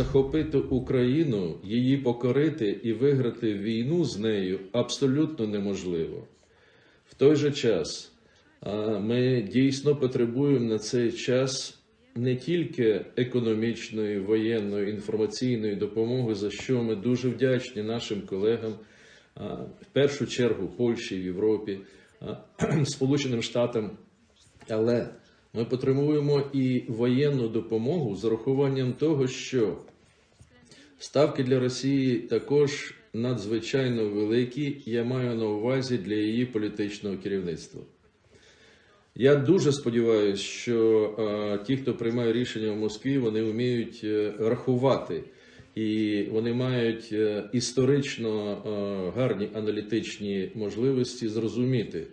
Захопити Україну, її покорити і виграти війну з нею абсолютно неможливо. В той же час ми дійсно потребуємо на цей час не тільки економічної, воєнної, інформаційної допомоги, за що ми дуже вдячні нашим колегам, в першу чергу Польщі, Європі, Сполученим Штатам, але ми потребуємо і воєнну допомогу з урахуванням того, що ставки для Росії також надзвичайно великі. Я маю на увазі для її політичного керівництва. Я дуже сподіваюся, що е, ті, хто приймає рішення в Москві, вони вміють е, рахувати. І вони мають е, історично е, гарні аналітичні можливості зрозуміти,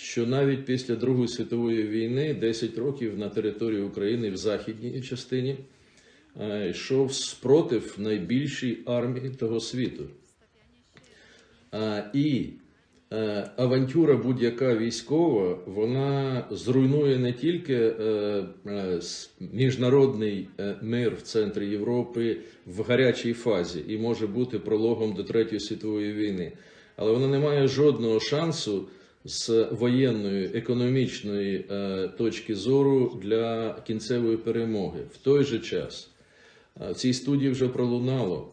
що навіть після Другої світової війни 10 років на території України в західній частині е, йшов спротив найбільшій армії того світу. І е, авантюра будь-яка військова, вона зруйнує не тільки е, е, міжнародний е, мир в центрі Європи в гарячій фазі і може бути прологом до Третьої світової війни, але вона не має жодного шансу з воєнної економічної е, точки зору для кінцевої перемоги. В той же час е, в цій студії вже пролунало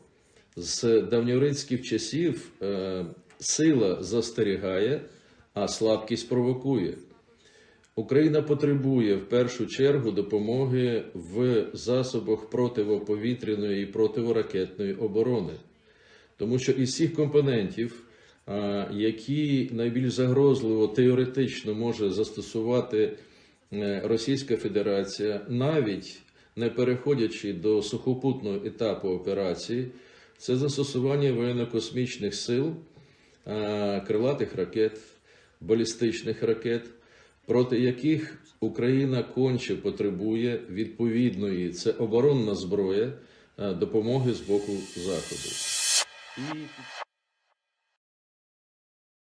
з давньорицьких часів е, сила застерігає, а слабкість провокує. Україна потребує в першу чергу допомоги в засобах противоповітряної і противоракетної оборони, тому що із всіх компонентів, які найбільш загрозливо теоретично може застосувати е, Російська Федерація, навіть не переходячи до сухопутного етапу операції, це застосування воєнно-космічних сил, крилатих ракет, балістичних ракет, проти яких Україна конче потребує відповідної, це оборонна зброя, допомоги з боку Заходу.